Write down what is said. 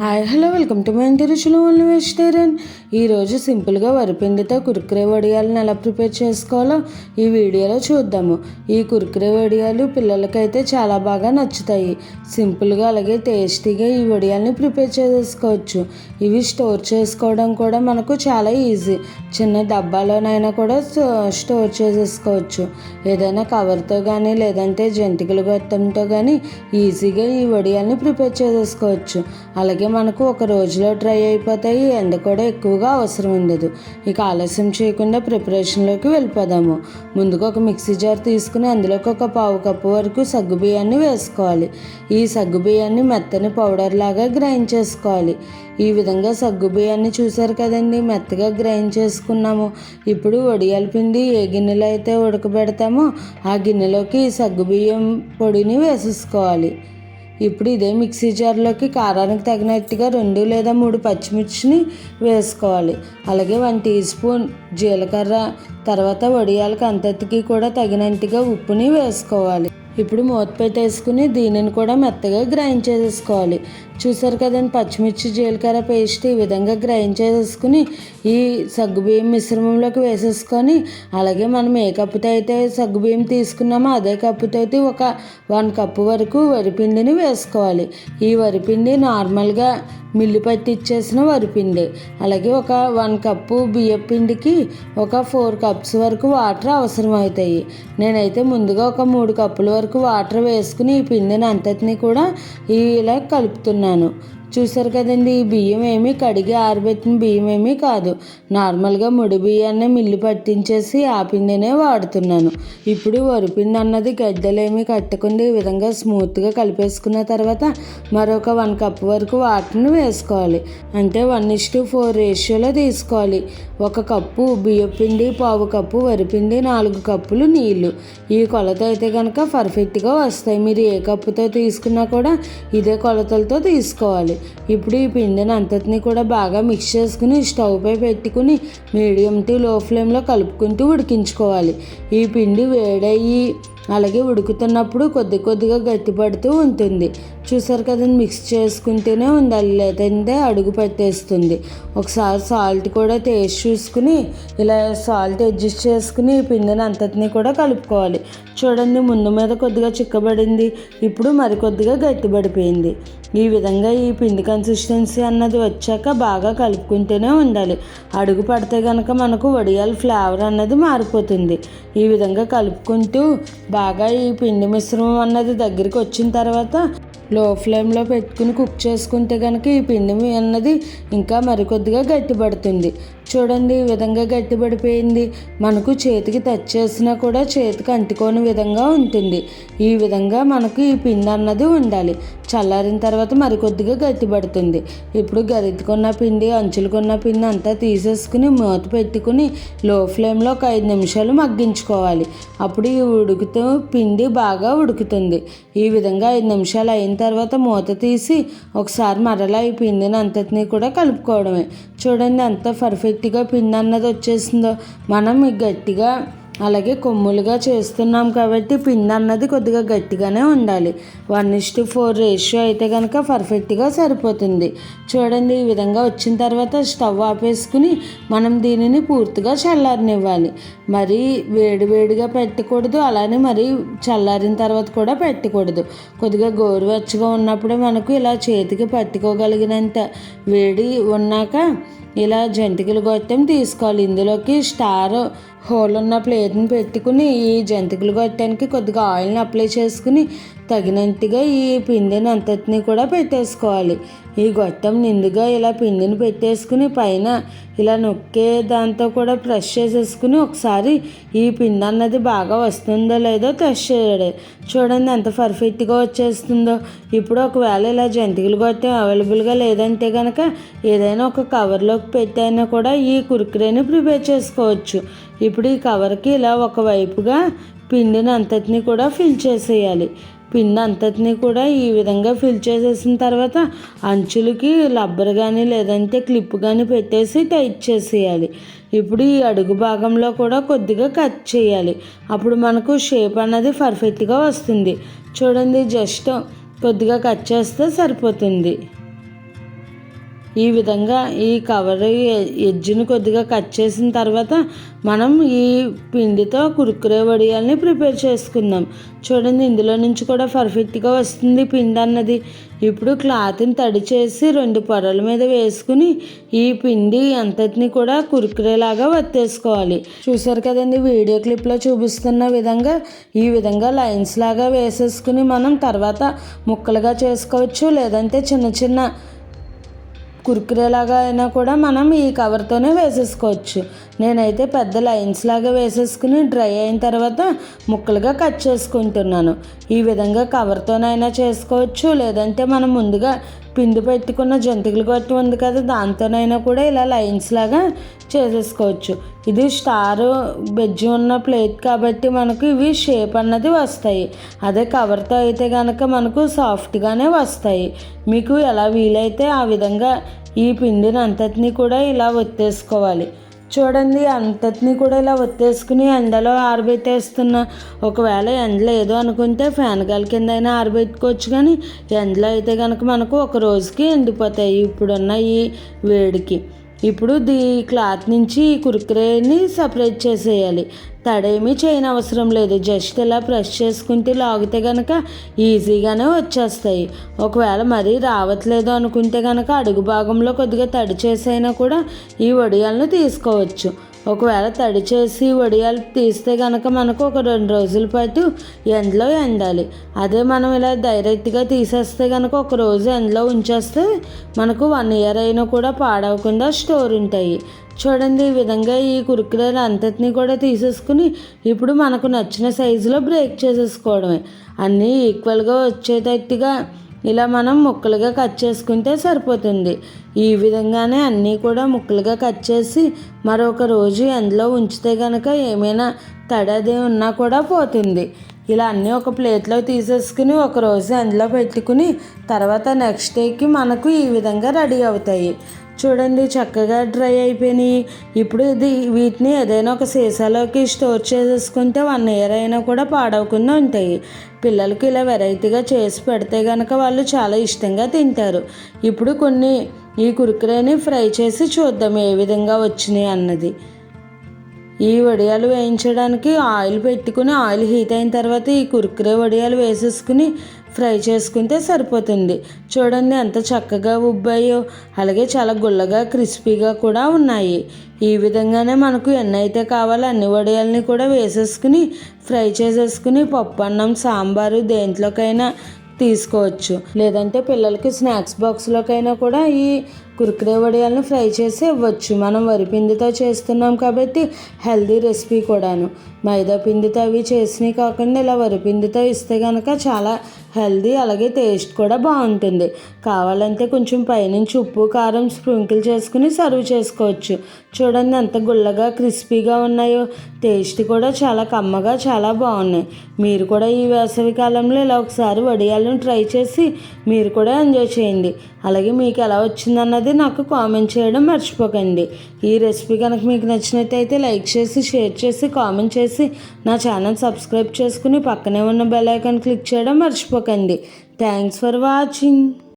Hi hello welcome to my ఇంటి రుచులు only vegetarian. ఈరోజు సింపుల్గా వరిపిండితో కుర్కురే వడియాలను ఎలా ప్రిపేర్ చేసుకోవాలో ఈ వీడియోలో చూద్దాము. ఈ కుర్కురే వడియాలు పిల్లలకైతే చాలా బాగా నచ్చుతాయి. సింపుల్గా అలాగే టేస్టీగా ఈ వడియాల్ని ప్రిపేర్ చేసుకోవచ్చు. ఇవి స్టోర్ చేసుకోవడం కూడా మనకు చాలా ఈజీ. చిన్న డబ్బాలోనైనా కూడా స్టోర్ చేసేసుకోవచ్చు. ఏదైనా కవర్తో కానీ లేదంటే జంతికల గొత్తంతో కానీ ఈజీగా ఈ వడియాల్ని ప్రిపేర్ చేసేసుకోవచ్చు అలాగే మనకు ఒక రోజులో ట్రై అయిపోతాయి. ఎండ కూడా ఎక్కువగా అవసరం ఉండదు. ఇక ఆలస్యం చేయకుండా ప్రిపరేషన్లోకి వెళ్ళిపోదాము. ముందుగా ఒక మిక్సీ జార్ తీసుకుని అందులోకి ఒక పావు కప్పు వరకు సగ్గు బియ్యాన్ని వేసుకోవాలి. ఈ సగ్గు బియ్యాన్ని మెత్తని పౌడర్ లాగా గ్రైండ్ చేసుకోవాలి. ఈ విధంగా సగ్గు బియ్యాన్ని చూసారు కదండి మెత్తగా గ్రైండ్ చేసుకున్నాము. ఇప్పుడు వడియాల పిండి ఏ గిన్నెలో అయితే ఉడకబెడతామో ఆ గిన్నెలోకి ఈ సగ్గు బియ్యం పొడిని వేసేసుకోవాలి. ఇప్పుడు ఇదే మిక్సీ జార్లోకి కారానికి తగినట్టుగా రెండు లేదా మూడు పచ్చిమిర్చిని వేసుకోవాలి. అలాగే వన్ టీ స్పూన్ జీలకర్ర తర్వాత వడియాలకు అంతటికి కూడా తగినంతగా ఉప్పుని వేసుకోవాలి. ఇప్పుడు మూత పెట్టేసుకుని దీనిని కూడా మెత్తగా గ్రైండ్ చేసేసుకోవాలి. చూసారు కదండి పచ్చిమిర్చి జీలకర్ర పేస్ట్ ఈ విధంగా గ్రైండ్ చేసేసుకుని ఈ సగ్గుబియ్యం మిశ్రమంలోకి వేసేసుకొని అలాగే మనం ఏ కప్పుతో అయితే సగ్గుబియ్యం తీసుకున్నామో అదే కప్పుతో అయితే ఒక వన్ కప్పు వరకు వరిపిండిని వేసుకోవాలి. ఈ వరిపిండి నార్మల్గా మిల్లు పట్టిచ్చేసిన వరిపిండి. అలాగే ఒక వన్ కప్పు బియ్యం పిండికి ఒక ఫోర్ కప్స్ వరకు వాటర్ అవసరం అవుతాయి నేనైతే ముందుగా ఒక మూడు కప్పుల వరకు వాటర్ వేసుకుని ఈ పిండిని అంతటిని కూడా ఇలా కలుపుతున్నాను. చూసారు కదండి ఈ బియ్యం ఏమీ కడిగి ఆరబెట్టిన బియ్యం ఏమీ కాదు. నార్మల్గా ముడి బియ్యాన్ని మిల్లు పట్టించేసి ఆ పిండినే వాడుతున్నాను. ఇప్పుడు వరిపిండి అన్నది గడ్డలేమీ కట్టకుండా ఈ విధంగా స్మూత్గా కలిపేసుకున్న తర్వాత మరొక వన్ కప్ వరకు వాటర్ని వేసుకోవాలి. అంటే వన్ ఇస్ టు ఫోర్ రేషియోలో తీసుకోవాలి. ఒక కప్పు బియ్యం పిండి పావు కప్పు వరిపిండి నాలుగు కప్పులు నీళ్ళు. ఈ కొలత అయితే కనుక పర్ఫెక్ట్గా వస్తాయి. మీరు ఏ కప్పుతో తీసుకున్నా కూడా ఇదే కొలతలతో తీసుకోవాలి. ఇప్పుడు ఈ పిండిని అంతటిని కూడా బాగా మిక్స్ చేసుకుని స్టవ్ పై పెట్టుకుని మీడియం టు లో ఫ్లేమ్లో కలుపుకుంటూ ఉడికించుకోవాలి. ఈ పిండి వేడయ్యి అలాగే ఉడుకుతున్నప్పుడు కొద్ది కొద్దిగా గట్టిపడుతూ ఉంటుంది. చూసారు కదండి మిక్స్ చేసుకుంటూనే ఉండాలి లేదంటే అడుగు పెట్టేస్తుంది. ఒకసారి సాల్ట్ కూడా టేస్ట్ చూసుకుని ఇలా సాల్ట్ అడ్జస్ట్ చేసుకుని పిండిని అంతటినీ కూడా కలుపుకోవాలి. చూడండి ముందు మీద కొద్దిగా చిక్కబడింది ఇప్పుడు మరికొద్దిగా గట్టిపడిపోయింది. ఈ విధంగా ఈ పిండి కన్సిస్టెన్సీ అన్నది వచ్చాక బాగా కలుపుకుంటూనే ఉండాలి. అడుగు పడితే కనుక మనకు వడియాల ఫ్లేవర్ అన్నది మారిపోతుంది. ఈ విధంగా కలుపుకుంటూ బాగా ఈ పిండి మిశ్రమం అన్నది దగ్గరికి వచ్చిన తర్వాత లో ఫ్లేమ్లో పెట్టుకుని కుక్ చేసుకుంటే కనుక ఈ పిండి అన్నది ఇంకా మరికొద్దిగా గట్టిపడుతుంది. చూడండి ఈ విధంగా గట్టిపడిపోయింది. మనకు చేతికి టచ్ చేసినా కూడా చేతికి అంటుకోని విధంగా ఉంటుంది. ఈ విధంగా మనకు ఈ పిండి అన్నది ఉండాలి. చల్లారిన తర్వాత మరికొద్దిగా గట్టిపడుతుంది. ఇప్పుడు గరితుకున్న పిండి అంచులుకున్న పిండి అంతా తీసేసుకుని మూత పెట్టుకుని లో ఫ్లేమ్లో ఒక ఐదు నిమిషాలు మగ్గించుకోవాలి. అప్పుడు ఈ ఉడుకుతూ పిండి బాగా ఉడుకుతుంది. ఈ విధంగా ఐదు నిమిషాలు అయిన తర్వాత మూత తీసి ఒకసారి మరలా ఈ పిండిని అంతటినీ కూడా కలుపుకోవడమే. చూడండి ఎంత పర్ఫెక్ట్గా పిండి అన్నది వచ్చేసిందో. మనం గట్టిగా అలాగే కొమ్ములుగా చేస్తున్నాం కాబట్టి పిండి అన్నది కొద్దిగా గట్టిగానే ఉండాలి. వన్ ఇస్టు ఫోర్ రేషియో అయితే కనుక పర్ఫెక్ట్గా సరిపోతుంది. చూడండి ఈ విధంగా వచ్చిన తర్వాత స్టవ్ ఆపేసుకుని మనం దీనిని పూర్తిగా చల్లారనివ్వాలి. మరీ వేడివేడిగా పెట్టకూడదు అలానే మరీ చల్లారిన తర్వాత కూడా పెట్టకూడదు. కొద్దిగా గోరువెచ్చగా ఉన్నప్పుడే మనకు ఇలా చేతికి పట్టుకోగలిగినంత వేడి ఉన్నాక ఇలా జంతికలు గొట్టం తీసుకోవాలి. ఇందులోకి స్టార్ హోల్ ఉన్న ప్లేట్ని పెట్టుకుని ఈ జంతికలు గొట్టానికి కొద్దిగా ఆయిల్ని అప్లై చేసుకుని తగినంతగా ఈ పిండిని అంతటిని కూడా పెట్టేసుకోవాలి. ఈ గొట్టం నిండుగా ఇలా పిండిని పెట్టేసుకుని పైన ఇలా నొక్కే దాంతో కూడా ప్రెస్ చేసేసుకుని ఒకసారి ఈ పిండి అన్నది బాగా వస్తుందో లేదో టెస్ట్ చేయడం చూడండి ఎంత పర్ఫెక్ట్గా వచ్చేస్తుందో. ఇప్పుడు ఒకవేళ ఇలా జంతికలు గొట్టం అవైలబుల్గా లేదంటే కనుక ఏదైనా ఒక కవర్లోకి పెట్టైనా కూడా ఈ కుర్కురేని ప్రిపేర్ చేసుకోవచ్చు. ఇప్పుడు ఈ కవర్కి ఇలా ఒకవైపుగా పిండిని అంతటిని కూడా ఫిల్ చేసేయాలి. పిండి అంతటిని కూడా ఈ విధంగా ఫిల్ చేసేసిన తర్వాత అంచులకి రబ్బర్ కానీ లేదంటే క్లిప్ కానీ పెట్టేసి టైట్ చేసేయాలి. ఇప్పుడు ఈ అడుగు భాగంలో కూడా కొద్దిగా కట్ చేయాలి. అప్పుడు మనకు షేప్ అన్నది పర్ఫెక్ట్గా వస్తుంది. చూడండి జస్ట్ కొద్దిగా కట్ చేస్తే సరిపోతుంది. ఈ విధంగా ఈ కవర్ ఎడ్జ్ని కొద్దిగా కట్ చేసిన తర్వాత మనం ఈ పిండితో కురుకురే వడియాల్ని ప్రిపేర్ చేసుకుందాం. చూడండి ఇందులో నుంచి కూడా పర్ఫెక్ట్గా వస్తుంది పిండి అన్నది. ఇప్పుడు క్లాత్ని తడి చేసి రెండు పొరల మీద వేసుకుని ఈ పిండి అంతటిని కూడా కురుకురేలాగా వత్తేసుకోవాలి. చూసారు కదండి వీడియో క్లిప్లో చూపిస్తున్న విధంగా ఈ విధంగా లైన్స్ లాగా వేసేసుకుని మనం తర్వాత ముక్కలుగా చేసుకోవచ్చు. లేదంటే చిన్న చిన్న కుర్కురేలాగా అయినా కూడా మనం ఈ కవర్తోనే వేసేసుకోవచ్చు. నేనైతే పెద్ద లైన్స్ లాగా వేసేసుకుని డ్రై అయిన తర్వాత ముక్కలుగా కట్ చేసుకుంటున్నాను. ఈ విధంగా కవర్తోనైనా చేసుకోవచ్చు లేదంటే మనం ముందుగా పిండి పెట్టుకున్న జంతికలు గట్టు ఉంది కదా దాంతోనైనా కూడా ఇలా లైన్స్ లాగా చేసేసుకోవచ్చు. ఇది స్టార్ బెజ్జి ఉన్న ప్లేట్ కాబట్టి మనకు ఇవి షేప్ అన్నది వస్తాయి. అదే కవర్తో అయితే కనుక మనకు సాఫ్ట్గానే వస్తాయి. మీకు ఎలా వీలైతే ఆ విధంగా ఈ పిండిని అంతటినీ కూడా ఇలా ఒత్తేసుకోవాలి. చూడండి అంతటిని కూడా ఇలా ఒత్తేసుకుని ఎండలో ఆరబెట్టేస్తున్న ఒకవేళ ఎండ లేదు అనుకుంటే ఫ్యాన్ గాలి కింద అయినా ఆరబెట్టుకోవచ్చు కానీ ఎండలో అయితే కనుక మనకు ఒక రోజుకి ఎండిపోతాయి ఇప్పుడున్న ఈ వేడికి. ఇప్పుడు దీ క్లాత్ నుంచి కుర్కురేని సపరేట్ చేసేయాలి. తడేమీ చేయని అవసరం లేదు. జస్ట్ ఇలా ప్రెస్ చేసుకుంటే లాగితే కనుక ఈజీగానే వచ్చేస్తాయి. ఒకవేళ మరీ రావట్లేదు అనుకుంటే కనుక అడుగు భాగంలో కొద్దిగా తడి చేసైనా కూడా ఈ వడియాలను తీసుకోవచ్చు. ఒకవేళ తడి చేసి వడియాలు తీస్తే కనుక మనకు ఒక రెండు రోజుల పాటు ఎండలో ఎండాలి. అదే మనం ఇలా డైరెక్ట్గా తీసేస్తే కనుక ఒక రోజు ఎండలో ఉంచేస్తే మనకు వన్ ఇయర్ అయినా కూడా పాడవకుండా స్టోర్ ఉంటాయి. చూడండి ఈ విధంగా ఈ కురుకురేలు అంతటినీ కూడా తీసేసుకుని ఇప్పుడు మనకు నచ్చిన సైజులో బ్రేక్ చేసేసుకోవడమే. అన్నీ ఈక్వల్గా వచ్చేటట్టుగా ఇలా మనం ముక్కలుగా కట్ చేసుకుంటే సరిపోతుంది. ఈ విధంగానే అన్నీ కూడా ముక్కలుగా కట్ చేసి మరొక రోజు ఎండలో ఉంచితే కనుక ఏమైనా తడది ఉన్నా కూడా పోతుంది. ఇలా అన్నీ ఒక ప్లేట్లో తీసేసుకుని ఒక రోజు అందులో పెట్టుకుని తర్వాత నెక్స్ట్ డేకి మనకు ఈ విధంగా రెడీ అవుతాయి. చూడండి చక్కగా డ్రై అయిపోయినాయి. ఇప్పుడు ఇది వీటిని ఏదైనా ఒక సీసాలోకి స్టోర్ చేసేసుకుంటే వన్ ఇయర్ అయినా కూడా పాడవకుండా ఉంటాయి. పిల్లలకి ఇలా వెరైటీగా చేసి పెడితే కనుక వాళ్ళు చాలా ఇష్టంగా తింటారు. ఇప్పుడు కొన్ని ఈ కురుకురేని ఫ్రై చేసి చూద్దాం ఏ విధంగా వచ్చినాయి అన్నది. ఈ వడియాలు వేయించడానికి ఆయిల్ పెట్టుకుని ఆయిల్ హీట్ అయిన తర్వాత ఈ కురుకురే వడియాలు వేసేసుకుని ఫ్రై చేసుకుంటే సరిపోతుంది. చూడండి ఎంత చక్కగా ఉబ్బాయో అలాగే చాలా గుల్లగా క్రిస్పీగా కూడా ఉన్నాయి. ఈ విధంగానే మనకు ఎన్నైతే కావాలో అన్ని వడియాలని కూడా వేసేసుకుని ఫ్రై చేసేసుకుని పప్పు అన్నం సాంబారు దేంట్లోకైనా తీసుకోవచ్చు. లేదంటే పిల్లలకి స్నాక్స్ బాక్స్లోకైనా కూడా ఈ కుర్కురే వడియాలను ఫ్రై చేసి ఇవ్వచ్చు. మనం వరిపిండితో చేస్తున్నాం కాబట్టి హెల్దీ రెసిపీ కూడాను. మైదా పిండితో అవి చేసినవి కాకుండా ఇలా వరిపిండితో ఇస్తే కనుక చాలా హెల్దీ అలాగే టేస్ట్ కూడా బాగుంటుంది. కావాలంటే కొంచెం పైనుంచి ఉప్పు కారం స్ప్రింకిల్ చేసుకుని సర్వ్ చేసుకోవచ్చు. చూడండి ఎంత గుల్లగా క్రిస్పీగా ఉన్నాయో. టేస్ట్ కూడా చాలా కమ్మగా చాలా బాగున్నాయి. మీరు కూడా ఈ వేసవి కాలంలో ఇలా ఒకసారి వడియాలను ట్రై చేసి మీరు కూడా ఎంజాయ్ చేయండి. అలాగే మీకు ఎలా వచ్చిందన్నది నాకు కామెంట్ చేయడం మర్చిపోకండి. ఈ రెసిపీ కనుక మీకు నచ్చినట్టయితే లైక్ చేసి షేర్ చేసి కామెంట్ చేసి నా ఛానల్ సబ్స్క్రైబ్ చేసుకుని పక్కనే ఉన్న బెల్ ఐకాన్ క్లిక్ చేయడం మర్చిపోకండి. Thanks for watching.